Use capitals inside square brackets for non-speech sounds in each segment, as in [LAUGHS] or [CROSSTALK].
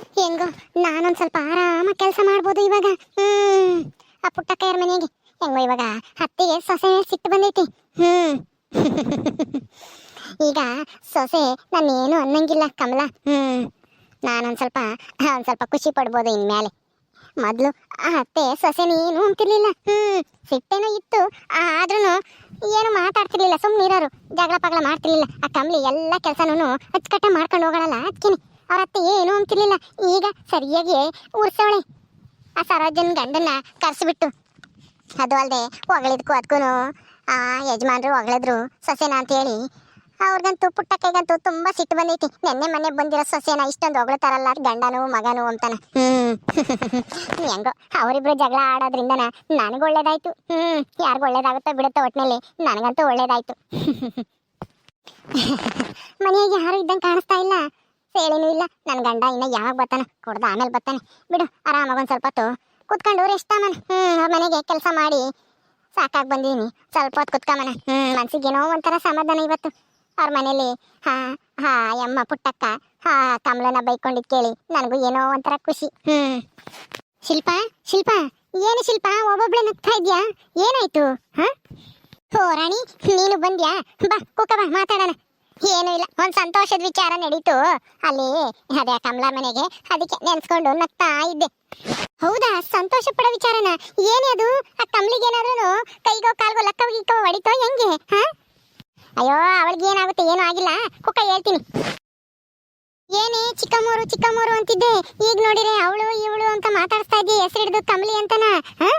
ಹೆಂಗೋ, ನಾನೊಂದ್ ಸ್ವಲ್ಪ ಆರಾಮ ಕೆಲಸ ಮಾಡ್ಬೋದು ಇವಾಗ. ಹ್ಮ್, ಆ ಪುಟ್ಟಕ್ಕಯ್ಯರ ಮನೆಗೆ. ಹೆಂಗೋ ಇವಾಗ ಹತ್ತಿಗೆ ಸೊಸೆ ಸಿಟ್ಟು ಬಂದೈತಿ. ಹ್ಮ್. [LAUGHS] ಈಗ ಸೊಸೆ ನಾನೇನು ಅನ್ನಂಗಿಲ್ಲ ಕಮಲ. ಹ್ಮ್, ನಾನೊಂದ್ ಸ್ವಲ್ಪ, ಒಂದ್ ಸ್ವಲ್ಪ ಖುಷಿ ಪಡ್ಬೋದು ಇನ್ಮೇಲೆ ಮೊದ್ಲು ಆ ಅತ್ತೆ ಸೊಸೆನೇನು ಅಂತಿರ್ಲಿಲ್ಲ. ಹ್ಮ್, ಸಿಟ್ಟೇನೋ ಇತ್ತು. ಆದ್ರೂ ಏನು ಮಾತಾಡ್ತಿರ್ಲಿಲ್ಲ. ಸುಮ್ಮನೆ ಇರೋರು ಜಗಳ ಪಗಳ ಮಾಡ್ತಿರ್ಲಿಲ್ಲ. ಆ ಕಮಲಿ ಎಲ್ಲ ಕೆಲಸನೂ ಅಚ್ಚುಕಟ್ಟ ಮಾಡ್ಕೊಂಡು ಹೋಗೋಣಲ್ಲ ಅದಕ್ಕೇನೆ ಅವ್ರ ಅತ್ತೆ ಏನು ಅಂತಿರ್ಲಿಲ್ಲ ಈಗ ಸರಿಯಾಗಿ ಉರ್ಸವಳೆ. ಆ ಸರೋಜನ್ ಗಂಡನ್ನ ಕರ್ಸಿಬಿಟ್ಟು. ಅದು ಅಲ್ಲದೆ ಹೊಗಳಿದ್ಕು ಅದಕ್ಕೂ ಆ ಯಜಮಾನ್ರು ಹೊಗಳಿದ್ರು ಸೊಸೆನ ಅಂತ ಹೇಳಿ ಅವ್ರಿಗಂತೂ ಕೈಗಂತೂ ತುಂಬಾ ಸಿಟ್ಟು ಬಂದೈತಿ. ನೆನ್ನೆ ಮನೆ ಬಂದಿರೋ ಸೊಸೆನ ಇಷ್ಟೊಂದು ಹೊಗಳ್ತಾರಲ್ಲ ಗಂಡನು ಮಗನು ಅಂತಾನೆ. ಹ್ಮ್. [LAUGHS] ಹೆಂಗೋ, ಅವರಿಬ್ರು ಜಗಳ ಆಡೋದ್ರಿಂದನ ನನಗೆ ಒಳ್ಳೇದಾಯ್ತು. ಹ್ಮ್, ಯಾರಿಗೂ ಒಳ್ಳೇದಾಗುತ್ತೋ ಬಿಡುತ್ತೋ ಒಟ್ಟಿನಲ್ಲಿ ನನಗಂತೂ ಒಳ್ಳೇದಾಯ್ತು. [LAUGHS] ಮನೆಯಾಗ ಯಾರು ಇದ್ದಂಗೆ ಕಾಣಿಸ್ತಾ ಇಲ್ಲ. ಸೇಳಿನೂ ಇಲ್ಲ ನನ್ನ ಗಂಡ ಇನ್ನ ಯಾವಾಗ ಬರ್ತಾನೆ? ಕೊಡ್ದ ಆಮೇಲೆ ಬರ್ತಾನೆ. ಬಿಡು, ಆರಾಮಾಗಿ ಒಂದ್ ಸ್ವಲ್ಪ ಹೊತ್ತು ಕುತ್ಕೊಂಡು ರೆಸ್ಟ್ ಮನ. ಹ್ಞೂ ಅವ್ರ ಮನೆಗೆ ಕೆಲಸ ಮಾಡಿ. ಸಾಕಾಗಿ ಬಂದೀನಿ. ಸ್ವಲ್ಪ ಹೊತ್ತು ಕುತ್ಕೊಂಬನ ಹ್ಞೂ ಮನ್ಸಿಗೆ ಏನೋ ಒಂಥರ ಸಮಾಧಾನ ಇವತ್ತು. ಅವ್ರ ಮನೇಲಿ, ಹಾ ಹಾ ಯಮ್ಮ ಪುಟ್ಟಕ್ಕ, ಹಾ ಕಮಲನ ಬೈಕೊಂಡಿದ್ ಕೇಳಿ ನನಗೂ ಏನೋ ಒಂಥರ ಖುಷಿ. ಹ್ಮ್. ಶಿಲ್ಪ ಶಿಲ್ಪ, ಏನು ಶಿಲ್ಪ, ಒಬ್ಬೊಬ್ಳೆ ನಗ್ತಾ ಇದ್ಯಾ? ಏನಾಯ್ತು? ಹಾ? ಓ ರಾಣಿ, ನೀನು ಬಂದ್ಯಾ? ಬಾ, ಕೂಕ ಬಾ, ಮಾತಾಡೋಣ. ಏನೂ ಇಲ್ಲ. ಒಂದು ಸಂತೋಷದ ವಿಚಾರ ನಡೀತು. ಅಲ್ಲಿ ಅದೇ ಕಮಲಾ ಮನೆಗೆ ಅದಕ್ಕೆ ನೆನ್ಸ್ಕೊಂಡು ನಗ್ತಾ ಇದ್ದೆ. ಹೌದಾ? ಸಂತೋಷ ಪಡೋ ವಿಚಾರನ? ಏನೇ ಅದು? ಆ ಕಮಲಿಗೆ ಏನಾದ್ರೂ ಕೈಗೋ ಕಾಲ್ಗೋ ಲಕ್ಕ ಗಿಕ್ಕೋ ಹೊಡಿತೋ ಹೆಂಗೆ? ಹಾ? ಅಯ್ಯೋ, ಅವಳಿಗೆ ಏನಾಗುತ್ತೆ? ಏನೂ ಆಗಿಲ್ಲ. ಕುಕ್ಕ ಹೇಳ್ತೀನಿ. ಏನೇ ಚಿಕ್ಕಮ್ಮೋರು ಚಿಕ್ಕಮ್ಮೋರು ಅಂತಿದ್ದೆ. ಈಗ ನೋಡಿರೆ ಅವಳು, ಇವಳು ಅಂತ ಮಾತಾಡ್ತಾ ಇದ್ದಿ ಹೆಸರಿಡ್ದು ಕಮಲಿ ಅಂತನ? ಹಾ?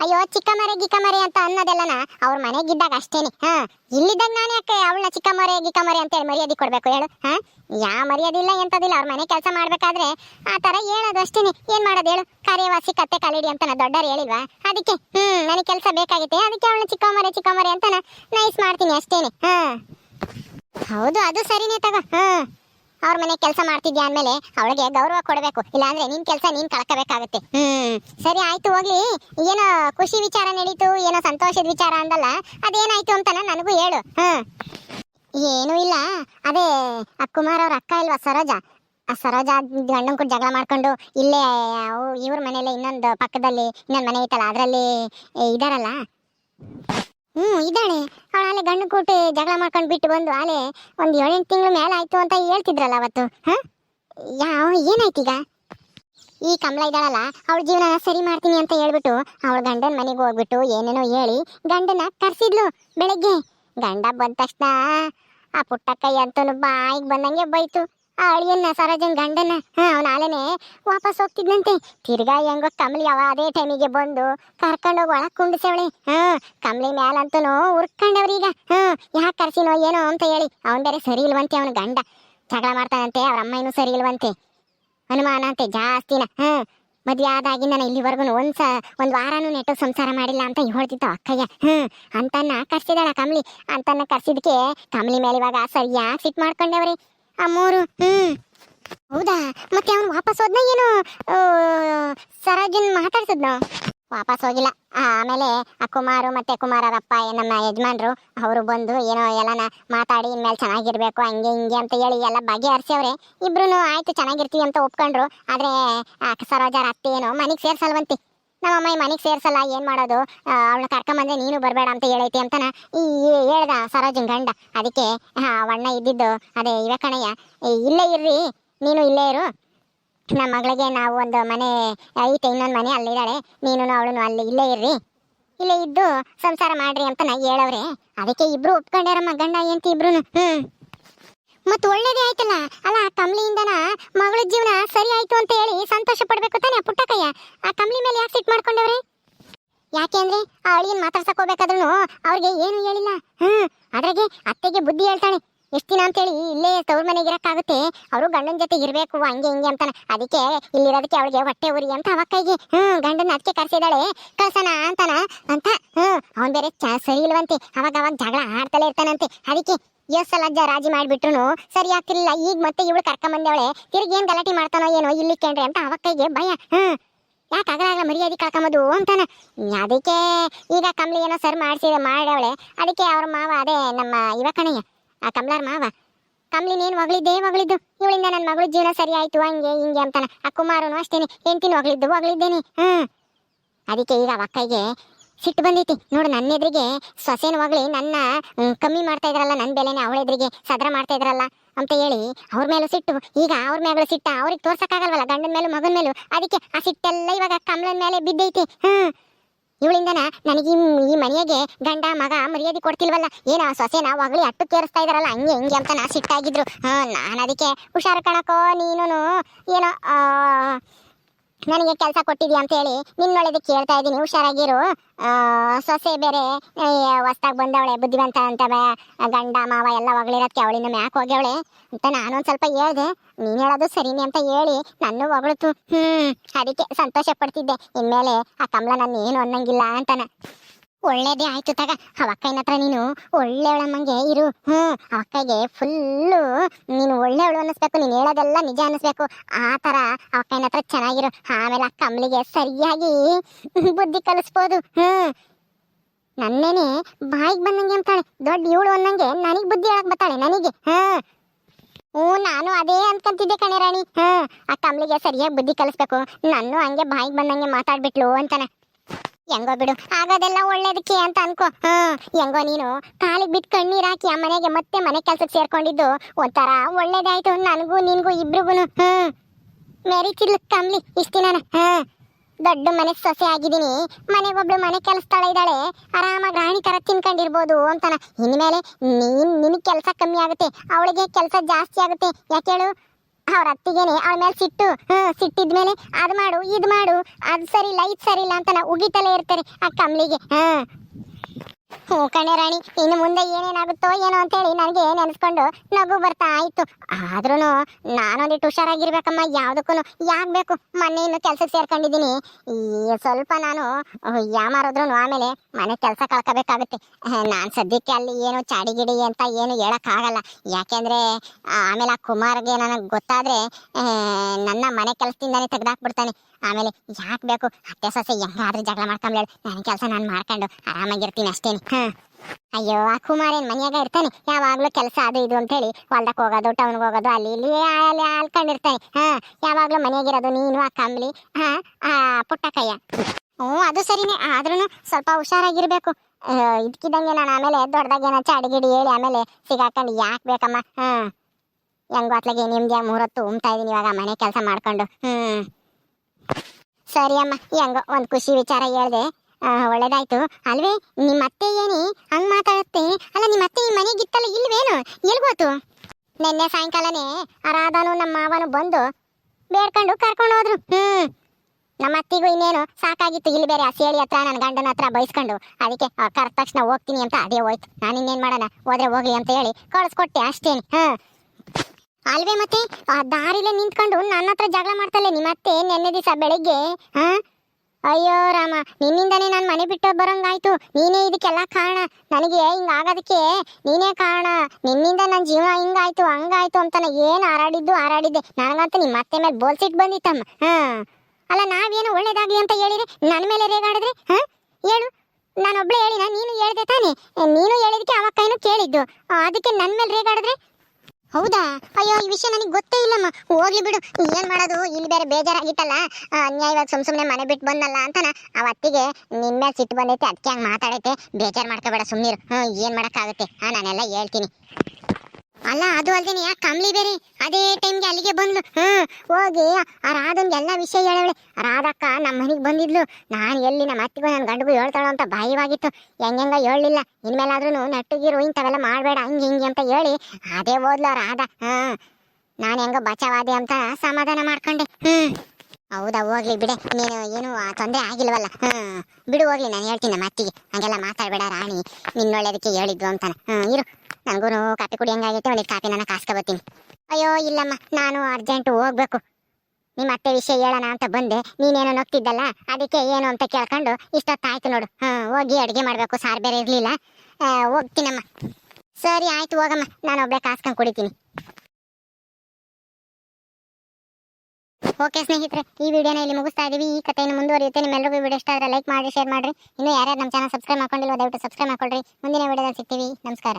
ಅಯ್ಯೋ, ಚಿಕ್ಕಮರೆ, ಗಿಕ್ಕಮರೆ ಅಂತ ಅನ್ನೋದೆಲ್ಲನ ಅವ್ರ ಮನೆಗಿದ್ದಾಗ ಅಷ್ಟೇನೆ. ಹಾ, ಇಲ್ಲಿದ್ದಾಗ ನಾನು ಯಾಕೆ ಅವಳನ್ನ ಚಿಕ್ಕಮರೆ, ಗಿಕ್ಕಮರೆ ಅಂತ ಹೇಳಿ ಮರ್ಯಾದೆ ಕೊಡ್ಬೇಕು ಹೇಳು. ಹಾ, ಯಾ ಮರ್ಯಾದಿಲ್ಲ ಎಂತದಿಲ್ಲ ಅವ್ರ ಮನೆ ಕೆಲಸ ಮಾಡ್ಬೇಕಾದ್ರೆ ಆ ತರ ಹೇಳೋದು ಅಷ್ಟೇನೆ. ಏನ್ ಮಾಡೋದು ಹೇಳು? ಕಾರ್ಯವಾಸಿ ಕತ್ತೆ ಕಾಲಿಡಿ ಅಂತ ದೊಡ್ಡರು ಹೇಳಿಲ್ವಾ? ಅದಕ್ಕೆ, ಹ್ಮ್, ನನಗೆ ಕೆಲಸ ಬೇಕಾಗಿತ್ತೆ, ಅದಕ್ಕೆ ಅವಳನ್ನ ಚಿಕ್ಕಮರೆ ಚಿಕ್ಕಮರೆ ಅಂತ ನೈಸ್ ಮಾಡ್ತೀನಿ ಅಷ್ಟೇನೆ. ಹಾ. ಹೌದು, ಅದು ಸರಿನೇ ತಗೋ. ಹಾ. ಅವ್ರ ಮನೆ ಕೆಲಸ ಮಾಡ್ತಿದ್ಯಾ ಅಂದ್ಮೇಲೆ ಅವಳಿಗೆ ಗೌರವ ಕೊಡಬೇಕು. ಇಲ್ಲಾಂದ್ರೆ ನಿನ್ ಕೆಲಸ ನೀನ್ ಕಳ್ಕಬೇಕಾಗುತ್ತೆ. ಹ್ಮ್. ಸರಿ, ಆಯ್ತು, ಹೋಗ್ಲಿ. ಏನೋ ಖುಷಿ ವಿಚಾರ ನಡೀತು, ಏನೋ ಸಂತೋಷದ ವಿಚಾರ ಅಂದಲ್ಲ, ಅದೇನಾಯ್ತು ಅಂತ ನನಗೂ ಹೇಳು. ಹ್ಮ್. ಏನೂ ಇಲ್ಲ. ಅದೇ, ಅಕ್ಕುಮಾರ್ ಕುಮಾರ್ ಅವ್ರ ಅಕ್ಕ ಇಲ್ವಾ ಸರೋಜಾ? ಸರೋಜಾ ಗಂಡನ್ ಕೂಡ ಜಗಳ ಮಾಡ್ಕೊಂಡು ಇಲ್ಲೇ ಇವ್ರ ಮನೇಲಿ ಇನ್ನೊಂದು ಪಕ್ಕದಲ್ಲಿ, ಇನ್ನೊಂದು ಮನೆ ಐತಲ್ಲ, ಅದರಲ್ಲಿ ಇದಾರಲ್ಲ? ಹ್ಮ್, ಇದ್ದಾಳೆ. ಅವಳು ಅಲ್ಲೇ ಗಂಡು ಕೂಟಿ ಜಗಳ ಮಾಡ್ಕೊಂಡು ಬಿಟ್ಟು ಬಂದು ಅಲ್ಲೇ ಒಂದು ಏಳೆಂಟು ತಿಂಗಳು ಮೇಲೆ ಆಯ್ತು ಅಂತ ಹೇಳ್ತಿದ್ರಲ್ಲ ಅವತ್ತು, ಹ? ಯಾವ ಏನಾಯ್ತೀಗ ಈ ಕಮಲ ಇದ್ದಾಳಲ್ಲ, ಅವಳ ಜೀವನ ಸರಿ ಮಾಡ್ತೀನಿ ಅಂತ ಹೇಳ್ಬಿಟ್ಟು ಅವಳ ಗಂಡನ ಮನೆಗೆ ಹೋಗ್ಬಿಟ್ಟು ಏನೇನೋ ಹೇಳಿ ಗಂಡನ ಕರ್ಸಿದ್ಲು ಬೆಳಗ್ಗೆ. ಗಂಡ ಬಂದ ತಕ್ಷಣ ಆ ಪುಟ್ಟ ಕೈ ಅಂತೂ ಬಾಯಿಗೆ ಬಂದಂಗೆ ಬೈತು. ಆ ಅಳಿಯನ್ನ, ಸರೋಜನ್ ಗಂಡನ ಅವನ ಆಲೆನೆ ವಾಪಸ್ ಹೋಗ್ತಿದ್ನಂತೆ. ತಿರ್ಗಾ ಹೆಂಗೋ ಕಮಲಿ ಅವ ಅದೇ ಟೈಮಿಗೆ ಬಂದು ಕರ್ಕೊಂಡೋಗಿ ಒಳಗೆ ಕುಂಡಿಸವಳೆ. ಹಾ, ಕಮಲಿ ಮ್ಯಾಲಂತೂ ಉರ್ಕೊಂಡವ್ರೀಗ. ಹಾ, ಯಾಕೆ ಕರ್ಸಿನೋ ಏನೋ ಅಂತ ಹೇಳಿ. ಅವನ್ ಬೇರೆ ಸರಿ ಇಲ್ವಂತೆ ಅವನ ಗಂಡ. ಜಗಳ ಮಾಡ್ತಾನಂತೆ, ಅವ್ರ ಅಮ್ಮನೂ ಸರಿ ಇಲ್ವಂತೆ. ಹನುಮಾನ ಅಂತೆ ಜಾಸ್ತಿನ ಹಾ, ಮದ್ವೆ ಆದಾಗಿ ನಾನು ಇಲ್ಲಿವರೆಗೂ ಒಂದ್ ಸ ಒಂದ್ ವಾರನೂ ನೆಟ್ಟು ಸಂಸಾರ ಮಾಡಿಲ್ಲ ಅಂತ ಹೇಳ್ತಿತ್ತು ಅಕ್ಕಯ್ಯ. ಹ್ಮ್ ಅಂತನ್ನ ಕರ್ಸಿದಾಳ ಕಮಲಿ. ಅಂತನ್ನ ಕರ್ಸಿದ್ಕೆ ಕಮಲಿ ಮೇಲೆ ಇವಾಗ ಸರಿಯಾಗಿ ಸಿಟ್ ಮಾಡ್ಕೊಂಡವ್ರಿ. ಆ ಮೂರು, ಹ್ಮ್. ಹೌದಾ? ಮತ್ತೆ ಅವನು ವಾಪಸ್ ಹೋದ್ನ ಏನು? ಸರೋಜನ್ ಮಾತಾಡ್ಸಿದ್ನು? ವಾಪಸ್ ಹೋಗಿಲ್ಲ. ಆಮೇಲೆ ಆ ಕುಮಾರು ಮತ್ತೆ ಕುಮಾರರಪ್ಪ ನಮ್ಮ ಯಜಮಾನ್ರು, ಅವರು ಬಂದು ಏನೋ ಎಲ್ಲನ ಮಾತಾಡಿ ಇನ್ಮೇಲೆ ಚೆನ್ನಾಗಿರ್ಬೇಕು, ಹಂಗೆ ಹಿಂಗೆ ಅಂತ ಹೇಳಿ ಎಲ್ಲ ಬಗೆಹರಿಸ್ಯವ್ರೆ ಇಬ್ರು ಆಯ್ತು, ಚೆನ್ನಾಗಿರ್ತೀವಿ ಅಂತ ಒಪ್ಕೊಂಡ್ರು. ಆದ್ರೆ, ಆ ಸರೋಜಾರ ಅತ್ತೆ ಏನೋ ಮನೆಗೆ ಸೇರ್ಸಲ್ವಂತೆ. ನಮ್ಮಮ್ಮ ಈ ಮನೆಗೆ ಸೇರ್ಸಲ್ಲ, ಏನ್ ಮಾಡೋದು? ಅವಳ ಕರ್ಕೊಂಬಂದ್ರೆ ನೀನು ಬರಬೇಡ ಅಂತ ಹೇಳೈತಿ ಅಂತನ ಈ ಹೇಳ್ದ ಸರೋಜನ್ ಗಂಡ. ಅದಕ್ಕೆ ಅವಣ್ಣ ಇದ್ದಿದ್ದು, ಅದೇ, ಇವೆ ಕಣಯ್ಯ ಇಲ್ಲೇ ಇರ್ರಿ, ನೀನು ಇಲ್ಲೇ ಇರು. ನಮ್ಮ ಮಗಳಿಗೆ ನಾವು ಒಂದು ಮನೆ ಐತೆ ಇನ್ನೊಂದು ಮನೆ ಅಲ್ಲಿದ್ದಾಳೆ ನೀನು ಅವಳು ಅಲ್ಲಿ ಇಲ್ಲೇ ಇರ್ರಿ. ಇಲ್ಲೇ ಇದ್ದು ಸಂಸಾರ ಮಾಡ್ರಿ ಅಂತ ನಾ ಹೇಳವ್ರೆ. ಅದಕ್ಕೆ ಇಬ್ರು ಒಪ್ಕೊಂಡ್ಯಾರಮ್ಮ ಗಂಡ ಎಂತ ಇಬ್ರು ಹ್ಮ್. ಮತ್ ಒಳ್ಳೇದೇ ಆಯ್ತಲ್ಲ? ಅಲ್ಲ, ಆ ಕಮ್ಲಿಯಿಂದನ ಮಗಳ ಜೀವನ ಸರಿ ಆಯ್ತು ಅಂತ ಹೇಳಿ ಸಂತೋಷ ಪಡ್ಬೇಕು ತಾನೆ ಆ ಪುಟ್ಟಕ್ಕಯ್ಯ ಆ ಕಮ್ಲಿ ಮೇಲೆ ಯಾಕೆ ಸಿಟ್ ಮಾಡ್ಕೊಂಡವ್ರೆ? ಯಾಕೆಂದ್ರೆ ಆ ಅಳಿಯನ್ ಮಾತಾಡ್ಸಕ್ ಹೋಗ್ಬೇಕಾದ್ರೂ ಅವ್ರಿಗೆ ಏನು ಹೇಳಿಲ್ಲ. ಹ್ಮ್, ಅದ್ರಾಗೆ ಅತ್ತೆಗೆ ಬುದ್ಧಿ ಹೇಳ್ತಾಳೆ. ಎಷ್ಟು ದಿನ ಅಂತೇಳಿ ಇಲ್ಲೇ ತವ್ರ ಮನೆಗೆ ಇರಕ್ಕಾಗುತ್ತೆ. ಅವರು ಗಂಡನ ಜೊತೆ ಇರಬೇಕು, ಹಂಗೆ ಹಿಂಗೆ ಅಂತಾನೆ. ಅದಕ್ಕೆ ಇಲ್ಲಿರೋದಕ್ಕೆ ಅವಳಿಗೆ ಹೊಟ್ಟೆ ಉರಿ ಅಂತ ಅವಕ್ಕಾಗಿ. ಹ್ಮ್, ಗಂಡನ ಅದಕ್ಕೆ ಕರೆಸಿದಾಳೆ. ಕಳ್ಸನ ಅಂತಾನ? ಅಂತ? ಹ್ಮ್, ಅವನ್ ಬೇರೆ ಚ ಸರಿ ಇಲ್ವಂತೆ. ಅವಾಗ ಅವಾಗ ಜಗಳ ಆಡ್ತಲೇ ಇರ್ತಾನಂತೆ. ಅದಕ್ಕೆ ಎಸ್ ಅಜ್ಜ ರಾಜಿ ಮಾಡಿಬಿಟ್ರು ಸರಿ ಆಗ್ತಿರ್ಲಿಲ್ಲ, ಈಗ ಮತ್ತೆ ಇವಳು ಕರ್ಕೊಂಬಂದವಳೆ ತಿರುಗಿ ಏನು ಗಲಾಟೆ ಮಾಡ್ತಾನೋ ಏನೋ ಇಲ್ಲಿ ಕೇಳ್ರಿ ಅಂತ ಅವಕ್ಕೈಗೆ ಭಯ. ಹ್ಞೂ ಯಾಕೆ ಆಗಲಾಗ ಮರ್ಯಾದೆ ಕಳ್ಕೊಂಬೋದು ಅಂತಾನೆ. ಅದಕ್ಕೆ ಈಗ ಕಮಲಿ ಏನೋ ಸರ್ ಮಾಡಿಸಿ ಮಾಡವಳೆ ಅದಕ್ಕೆ ಅವ್ರ ಮಾವ ಅದೇ ನಮ್ಮ ಇವ ಕಣಯ್ಯ. ಆ ಕಮಲಾರ ಮಾವ. ಕಮ್ಲಿನೇನು ಹೊಗಳಿದ್ದೆ ಹೊಗಳಿದ್ದು ಇವಳಿಂದ ನನ್ನ ಮಗಳು ಜೀವನ ಸರಿ ಆಯಿತು, ಹಂಗೆ ಹಿಂಗೆ ಅಂತಾನೆ. ಆ ಕುಮಾರನು ಅಷ್ಟೇನೆ. ಹೆಂಡ್ತಿನ ಹೊಗಳಿದ್ದು ಹೊಗಳಿದ್ದೇನೆ ಹ್ಞೂ ಅದಕ್ಕೆ ಈಗ ಅಕ್ಕಗೆ ಸಿಟ್ಟು ಬಂದೈತಿ. ನೋಡು ನನ್ನ ಎದುರಿಗೆ ಸೊಸೆನ ಹೊಗಳಿ ನನ್ನ ಕಮ್ಮಿ ಮಾಡ್ತಾ ಇದ್ರಲ್ಲ ನನ್ನ ಬೆಲೆನೇ ಅವಳ ಎದುರಿಗೆ ಸದ್ರ ಮಾಡ್ತಾ ಇದ್ರಲ್ಲ ಅಂತ ಹೇಳಿ ಅವ್ರ ಮೇಲೂ ಸಿಟ್ಟು. ಈಗ ಅವ್ರ ಮೇಲೆ ಸಿಟ್ಟ ಅವ್ರಿಗೆ ತೋರ್ಸಕ್ಕಾಗಲ್ವಲ್ಲ ಗಂಡನ ಮೇಲೂ ಮಗನ ಮೇಲೂ? ಅದಕ್ಕೆ ಆ ಸಿಟ್ಟೆಲ್ಲ ಇವಾಗ ಕಮಲನ ಮೇಲೆ ಬಿದ್ದೈತಿ. ಹ್ಮ್. ಇವಳಿಂದನ ನನಗೆ ಈ- ಮನೆಯಾಗೆ ಗಂಡ ಮಗ ಮರ್ಯಾದೆ ಕೊಡ್ತಿಲ್ವಲ್ಲ? ಏನೋ ಸೊಸೆನ ಒಗಳಿ ಅಟ್ಟು ಕೇರಿಸ್ತಾ ಇದಾರಲ್ಲ ಹಂಗೆ ಹಿಂಗೆ ಅಂತ ನಾ ಸಿಟ್ಟಾಗಿದ್ರು. ಹಾಂ ನಾನು ಅದಕ್ಕೆ ಹುಷಾರು ಕಣಕೋ ನೀನು ಏನೋ ಆ, ನನಗೆ ಕೆಲಸ ಕೊಟ್ಟಿದ್ಯಾ ಅಂತ ಹೇಳಿ ನಿನ್ನೊಳಗೆ ಕೇಳ್ತಾ ಇದ್ದೀನಿ. ಹುಷಾರಾಗಿರು. ಸೊಸೆ ಬೇರೆ ಹೊಸ್ದಾಗಿ ಬಂದವಳೆ, ಬುದ್ಧಿವಂತ ಅಂತ ಗಂಡ, ಮಾವ ಎಲ್ಲ ಹೊಗಳಿರೋದಕ್ಕೆ ಅವಳಿನ ಮ್ಯಾಕ್ ಹೋಗ್ಯವಳೆ ಅಂತ ನಾನು ಒಂದ್ ಸ್ವಲ್ಪ ಹೇಳ್ದೆ. ನೀನು ಹೇಳೋದು ಸರಿನೇ ಅಂತ ಹೇಳಿ ನನ್ನ ಹೊಗಳಿತು. ಹ್ಮ್, ಅದಕ್ಕೆ ಸಂತೋಷ ಪಡ್ತಿದ್ದೆ. ಇನ್ಮೇಲೆ ಆ ಕಮಲ ನಾನು ಏನು ಅನ್ನಂಗಿಲ್ಲ ಅಂತಾನ. ಒಳ್ಳೇದೇ ಆಯ್ತು ತಗ. ಅವಕ್ಕನ ಹತ್ರ ನೀನು ಒಳ್ಳೆಯವಳಮ್ಮಂಗೆ ಇರು. ಹ್ಮ್ ಆ ಅಕ್ಕಗೆ ಫುಲ್ಲು ನೀನು ಒಳ್ಳೆಯವಳು ಅನ್ನಿಸ್ಬೇಕು, ನೀನು ಹೇಳೋದೆಲ್ಲ ನಿಜ ಅನ್ನಿಸ್ಬೇಕು. ಆ ಥರ ಆ ಅಕ್ಕನ ಹತ್ರ ಚೆನ್ನಾಗಿರು. ಆಮೇಲೆ ಆ ಕಮಲಿಗೆ ಸರಿಯಾಗಿ ಬುದ್ಧಿ ಕಲಿಸ್ಬೋದು. ಹ್ಮ್ ನನ್ನೇನೆ ಬಾಯಿಗೆ ಬಂದಂಗೆ ಅಂತಾಳೆ. ದೊಡ್ಡ ಇವಳು ಅನ್ನಂಗೆ ನನಗೆ ಬುದ್ಧಿ ಹೇಳಕ್ ಬರ್ತಾಳೆ ನನಗೆ. ಹ್ಮ್ ಹ್ಞೂ, ನಾನು ಅದೇ ಅನ್ಕೊಂತಿದ್ದೆ ಕಣೆ ರಾಣಿ. ಹ್ಞೂ. ಆ ಕಮಲಿಗೆ ಸರಿಯಾಗಿ ಬುದ್ಧಿ ಕಲಿಸ್ಬೇಕು. ನಾನು ಹಂಗೆ ಬಾಯಿಗೆ ಬಂದಂಗೆ ಮಾತಾಡ್ಬಿಟ್ಲು ಅಂತಾನೆ. ಹೆಂಗೋ ಬಿಡು, ಆಗೋದೆಲ್ಲ ಒಳ್ಳೇದಕ್ಕೆ ಅಂತ ಅನ್ಕೋ. ಹೆಂಗೋ ನೀನು ಕಾಲಿಗೆ ಬಿದ್ದು ಕಣ್ಣೀರ್ ಹಾಕಿ ಆ ಮನೆಗೆ ಮತ್ತೆ ಮನೆ ಕೆಲಸಕ್ಕೆ ಸೇರ್ಕೊಂಡಿದ್ದು, ಒಂಥರ ಒಳ್ಳೇದಾಯ್ತು ನನಗೂ ನಿನ್ಗೂ ಇಬ್ರಿಗೂ ಹ್ಮ್ ಮೆರಿತಿದ್ಲು ಕಮ್ಲಿ, ಇಷ್ಟ ದಿನ ಹಾ ದೊಡ್ಡ ಮನೆ ಸೊಸೆ ಆಗಿದ್ದೀನಿ, ಮನೆಗೊಬ್ಳು ಮನೆ ಕೆಲಸತಾಳ ಇದ್ದಾಳೆ, ಆರಾಮಾಗಿ ರಾಣಿ ತರ ತಿನ್ಕೊಂಡಿರ್ಬೋದು ಅಂತಾನ. ಇನ್ಮೇಲೆ ನೀನ್ ನಿನಗೆ ಕೆಲಸ ಕಮ್ಮಿ ಆಗುತ್ತೆ, ಅವಳಿಗೆ ಕೆಲಸ ಜಾಸ್ತಿ ಆಗುತ್ತೆ ಯಾಕೇಳು ಅವ್ರ ಅತ್ತಿಗೆನೆ ಅವಳ ಮೇಲೆ ಸಿಟ್ಟು, ಹ್ಮ್ ಸಿಟ್ಟಿದ್ಮೇಲೆ ಅದ್ ಮಾಡು, ಇದ್ ಮಾಡು, ಅದ್ ಸರಿ ಇಲ್ಲ ಇದ್ ಸರಿ ಇಲ್ಲ ಅಂತಾನ ಉಗಿತಲೇ ಇರ್ತಾರೆ ಆ ಕಮ್ಲಿಗೆ ಹಾ ಕಣೆ ರಾಣಿ, ಇನ್ನು ಮುಂದೆ ಏನೇನಾಗುತ್ತೋ ಏನೋ ಅಂತೇಳಿ ನನಗೆ ನೆನೆಸ್ಕೊಂಡು ನಗು ಬರ್ತಾ ಆಯ್ತು. ಆದ್ರೂ ನಾನೊಂದಿಟ್ಟು ಹುಷಾರಾಗಿರ್ಬೇಕಮ್ಮ ಯಾವ್ದಕ್ಕೂ ಯಾಕೆ ಬೇಕು? ಮೊನ್ನೆ ಇನ್ನು ಕೆಲ್ಸಕ್ಕೆ ಸೇರ್ಕೊಂಡಿದ್ದೀನಿ. ಈ ಸ್ವಲ್ಪ ನಾನು ಯಾಮಾರಿದ್ರು ಆಮೇಲೆ ಮನೆ ಕೆಲಸ ಕಳ್ಕೋಬೇಕಾಗುತ್ತೆ. ನಾನು ಸದ್ಯಕ್ಕೆ ಅಲ್ಲಿ ಏನು ಚಾಡಿ ಗಿಡಿ ಅಂತ ಏನು ಹೇಳಕ್ಕಾಗಲ್ಲ. ಯಾಕೆಂದ್ರೆ ಆಮೇಲೆ ಆ ಕುಮಾರ್ಗೆ ನನಗೆ ಗೊತ್ತಾದ್ರೆ ನನ್ನ ಮನೆ ಕೆಲಸದಿಂದಾನೇ ತೆಗ್ದಾಕ್ಬಿಡ್ತಾನೆ. ಆಮೇಲೆ ಯಾಕೆ ಬೇಕು? ಅತ್ತೆ ಸೊಸೆ ಹೆಂಗಾದ್ರೂ ಜಗಳ ಮಾಡ್ಕೊಂಬ್ಲೇಳು ನನ್ನ ಕೆಲಸ ನಾನು ಮಾಡ್ಕೊಂಡು ಆರಾಮಾಗಿರ್ತೀನಿ ಅಷ್ಟೇನೆ. ಹಾ. ಅಯ್ಯೋ ಆ ಕುಮಾರ್ ಮನೆಯಾಗ ಇರ್ತಾನೆ. ಯಾವಾಗಲೂ ಕೆಲಸ ಅದು ಇದು ಅಂತ ಹೇಳಿ ಹೊಲ್ದಕ್ ಹೋಗೋದು ಟೌನ್ಗೆ ಹೋಗೋದು ಅಲ್ಲಿ ಇಲ್ಲಿ ಅಲ್ಲಿ ಅಲ್ಕೊಂಡಿರ್ತಾನೆ ಹಾ. ಯಾವಾಗ್ಲೂ ಮನೆಯಾಗಿರೋದು ನೀನು ಆ ಕಂಬ್ಲಿ ಹಾಂ ಆ ಪುಟ್ಟಕ್ಕಯ್ಯ ಹ್ಞೂ ಅದು ಸರಿನೇ. ಆದ್ರೂ ಸ್ವಲ್ಪ ಹುಷಾರಾಗಿರ್ಬೇಕು. ಆ, ಇದ್ಕಿದ್ದಂಗೆ ನಾನು ಆಮೇಲೆ ದೊಡ್ಡದಾಗಿ ಏನೋ ಚಾಡಿಗಿಡಿ ಹೇಳಿ ಆಮೇಲೆ ಸಿಗಾಕೊಂಡು ಯಾಕೆ ಬೇಕಮ್ಮ? ಹಾ. ಹೆಂಗೋ ಅತ್ಲಾಗೆ ನಿಮ್ಗೆ ಮೂರೊತ್ತು ಉಮ್ತಾ ಇದೀನಿ ಇವಾಗ ಮನೆ ಕೆಲಸ ಮಾಡ್ಕೊಂಡು. ಹ್ಮ್. ಸರಿ ಅಮ್ಮ ಹೆಂಗೋ ಒಂದ್ ಖುಷಿ ವಿಚಾರ ಹೇಳ್ದೆ. ಒಳ್ಳೇದಾಯ್ತು. ಅಲ್ವೇ, ನಿಮ್ಮ ಅತ್ತೆ ಏನಿ ಹಂಗ್ ಮಾತಾಡುತ್ತೆ? ಅಲ್ಲ, ನಿಮ್ಮ ಅತ್ತೆ ಈ ಮನೆಗಿತ್ತಲ್ಲ ಇಲ್ವೇನು? ಎಲ್ಗೋತು ನಿನ್ನೆ ಸಾಯಂಕಾಲನೇ ರಾಧಾನು ನಮ್ಮ ಮಾವನು ಬಂದು ಬೇಡ್ಕೊಂಡು ಕರ್ಕೊಂಡು ಹೋದ್ರು. ಹ್ಮ್. ನಮ್ಮ ಅತ್ತಿಗೂ ಇನ್ನೇನು ಸಾಕಾಗಿತ್ತು, ಇಲ್ಲಿ ಬೇರೆ ಸೇಳಿ ಹತ್ರ ನನ್ನ ಗಂಡನ ಹತ್ರ ಬಯಸ್ಕೊಂಡು ಅದಕ್ಕೆ ಕರೆದ ತಕ್ಷಣ ಹೋಗ್ತೀನಿ ಅಂತ ಅದೇ ಹೋಯ್ತು. ನಾನು ಇನ್ನೇನು ಮಾಡೋಣ? ಹೋದ್ರೆ ಹೋಗ್ಲಿ ಅಂತ ಹೇಳಿ ಕಳಿಸ್ಕೊಟ್ಟೆ ಅಷ್ಟೇನೆ. ಹಾ ಅಲ್ವೇ ಮತ್ತೆ? ಆ ದಾರಿಲೆ ನಿಂತ್ಕೊಂಡು ನನ್ನ ಹತ್ರ ಜಗಳ ಮಾಡ್ತಾಳೆ ನಿಮ್ಮ ಅತ್ತೆ ನೆನ್ನೆ ದಿವಸ ಬೆಳಿಗ್ಗೆ, ಹಾ? ಅಯ್ಯೋ ರಾಮ, ನಿನ್ನಿಂದಾನೆ ನಾನು ಮನೆ ಬಿಟ್ಟು ಬರೋಂಗಾಯ್ತು. ನೀನೇ ಇದಕ್ಕೆಲ್ಲ ಕಾರಣ. ನನಗೆ ಹಿಂಗಾಗೋದಕ್ಕೆ ನೀನೇ ಕಾರಣ. ನಿನ್ನಿಂದ ನನ್ನ ಜೀವನ ಹಿಂಗಾಯ್ತು, ಹಂಗಾಯ್ತು ಅಂತಾನೆ ಏನು ಹಾರಾಡಿದ್ದು ಹಾರಾಡಿದ್ದೆ. ನನಗಂತೂ ನಿಮ್ಮ ಅತ್ತೆ ಮೇಲೆ ಬೋಲ್ಸಿಟ್ ಬಂದಿತ್ತಮ್ಮ. ಹಾ. ಅಲ್ಲ, ನಾವೇನು ಒಳ್ಳೇದಾಗ್ಲಿ ಅಂತ ಹೇಳಿದ್ರೆ ನನ್ನ ಮೇಲೆ ರೇಗಾಡಿದ್ರೆ ಹಾ? ಹೇಳು. ನಾನೊಬ್ಳೆ ಹೇಳಿನ, ನೀನು ಹೇಳ್ದೆ ತಾನೆ. ನೀನು ಹೇಳಿದಕ್ಕೆ ಅವ ಕೈನು ಕೇಳಿದ್ದು. ಅದಕ್ಕೆ ನನ್ನ ಮೇಲೆ ರೇಗಾಡಿದ್ರೆ ಹೌದಾ? ಅಯ್ಯೋ, ಈ ವಿಷಯ ನನಗೆ ಗೊತ್ತೇ ಇಲ್ಲಮ್ಮ ಹೋಗ್ಲಿ ಬಿಡು. ಏನ್ ಮಾಡೋದು? ಇಲ್ಲಿ ಬೇರೆ ಬೇಜಾರಾಗಿತ್ತಲ್ಲ ಅನ್ಯಾಯವಾಗಿ ಸುಮ್ ಸುಮ್ನೆ ಮನೆ ಬಿಟ್ಟು ಬಂದಲ್ಲ ಅಂತನ? ಅವತ್ತಿಗೆ ನಿನ್ನ ಮೇಲೆ ಸಿಟ್ಟು ಬಂದೈತೆ ಅದಕ್ಕೆ ಹಂಗೆ ಮಾತಾಡೈತೆ. ಬೇಜಾರ್ ಮಾಡ್ಕೋಬೇಡ ಸುಮ್ಮನಿರು ಹ್ಮ್, ಏನ್ ಮಾಡೋಕ್ಕಾಗುತ್ತೆ? ಹಾಂ, ನಾನೆಲ್ಲ ಹೇಳ್ತೀನಿ. ಅಲ್ಲ, ಅದು ಅಲ್ದೇನೆ ಯಾಕೆ ಕಮ್ಲಿ ಬೇರೆ, ಅದೇ ಟೈಮ್ಗೆ ಅಲ್ಲಿಗೆ ಬಂದ್ಲು. ಹ್ಮ್, ಹೋಗಿ, ಆ ರಾಧನ್ಗೆ ಎಲ್ಲ ವಿಷಯ ಹೇಳವಳೆ. ರಾಧಕ್ಕ ನಮ್ಮ ಮನೆಗೆ ಬಂದಿದ್ಲು. ನಾನು ಎಲ್ಲಿ ನಮ್ಮ ಅತ್ತಿಗೂ ನನ್ನ ಗಂಡಗೂ ಹೇಳ್ತಾಳೋ ಅಂತ ಭಯವಾಗಿತ್ತು ಹೆಂಗೆಂಗ ಹೇಳಲಿಲ್ಲ. ಇನ್ಮೇಲಾದ್ರೂ ನಟ್ಟುಗಿರು ಇಂಥವೆಲ್ಲ ಮಾಡಬೇಡ, ಹಿಂಗೆ ಹಿಂಗೆ ಅಂತ ಹೇಳಿ ಅದೇ ಓದ್ಲು ರಾಧ. ಹ್ಮ್, ನಾನು ಹೆಂಗೋ ಬಚಾವಾದೆ ಅಂತ ಸಮಾಧಾನ ಮಾಡ್ಕೊಂಡೆ. ಹ್ಮ್. ಹೌದಾ ಹೋಗ್ಲಿ ಬಿಡೆ. ನೀನು ಏನು ತೊಂದರೆ ಆಗಿಲ್ವಲ್ಲ. ಹ್ಮ್, ಬಿಡು ಹೋಗ್ಲಿ, ನಾನು ಹೇಳ್ತೀನಿ ನಮ್ಮ ಅತ್ತಿಗೆ. ಹಂಗೆಲ್ಲ ಮಾತಾಡಬೇಡ ರಾಣಿ. ನಿನ್ನೊಳ್ಳೆದಕ್ಕೆ ಹೇಳಿದ್ದು ಅಂತಾನೆ. ಹ್ಮ್, ಇರು. ನನಗೂ ಕಾಫಿ ಕುಡಿಯಂಗಾಗೈತೆ ಒಂದಿಟ್ಟು ಕಾಫಿ ನಾನು ಕಾಸ್ಕೊ ಬರ್ತೀನಿ. ಅಯ್ಯೋ, ಇಲ್ಲಮ್ಮ, ನಾನು ಅರ್ಜೆಂಟ್ ಹೋಗ್ಬೇಕು. ನಿಮ್ಮ ಅತ್ತೆ ವಿಷಯ ಹೇಳೋಣ ಅಂತ ಬಂದೆ, ನೀನೇನೋ ನಗ್ತಿದ್ದಲ್ಲ, ಅದಕ್ಕೆ ಏನು ಅಂತ ಕೇಳ್ಕೊಂಡು ಇಷ್ಟೊತ್ತಾಯ್ತು ನೋಡು. ಹಾಂ, ಹೋಗಿ ಅಡುಗೆ ಮಾಡಬೇಕು, ಸಾರು ಬೇರೆ ಇರಲಿಲ್ಲ. ಹೋಗ್ತೀನಮ್ಮ. ಸರಿ, ಆಯ್ತು, ಹೋಗಮ್ಮ. ನಾನು ಒಬ್ಬಳೆ ಕಾಸ್ಕೊಂಡು ಕುಡಿತೀನಿ. ಓಕೆ ಸ್ನೇಹಿತರೆ, ಈ ವಿಡಿಯೋನ ಇಲ್ಲಿ ಮುಗಿಸ್ತಾ ಇದೀವಿ. ಈ ಕಥೆಯನ್ನು ಮುಂದುವರಿಯುತ್ತೆ. ನಿಮ್ಮೆಲ್ಲರಿಗೂ ವಿಡಿಯೋ ಇಷ್ಟ ಆದರೆ ಲೈಕ್ ಮಾಡಿ, ಶೇರ್ ಮಾಡಿರಿ. ಇನ್ನೂ ಯಾರ್ಯಾರು ನಮ್ಮ ಚಾನಲ್ ಸಬ್ಸ್ಕ್ರೈಬ್ ಮಾಡ್ಕೊಂಡಿಲ್ಲ ದಯವಿಟ್ಟು ಸಬ್ಸ್ಕ್ರೈಬ್ ಮಾಡ್ಕೊಳ್ರಿ. ಮುಂದಿನ ವಿಡಿಯೋದಲ್ಲಿ ಸಿಗ್ತೀವಿ. ನಮಸ್ಕಾರ.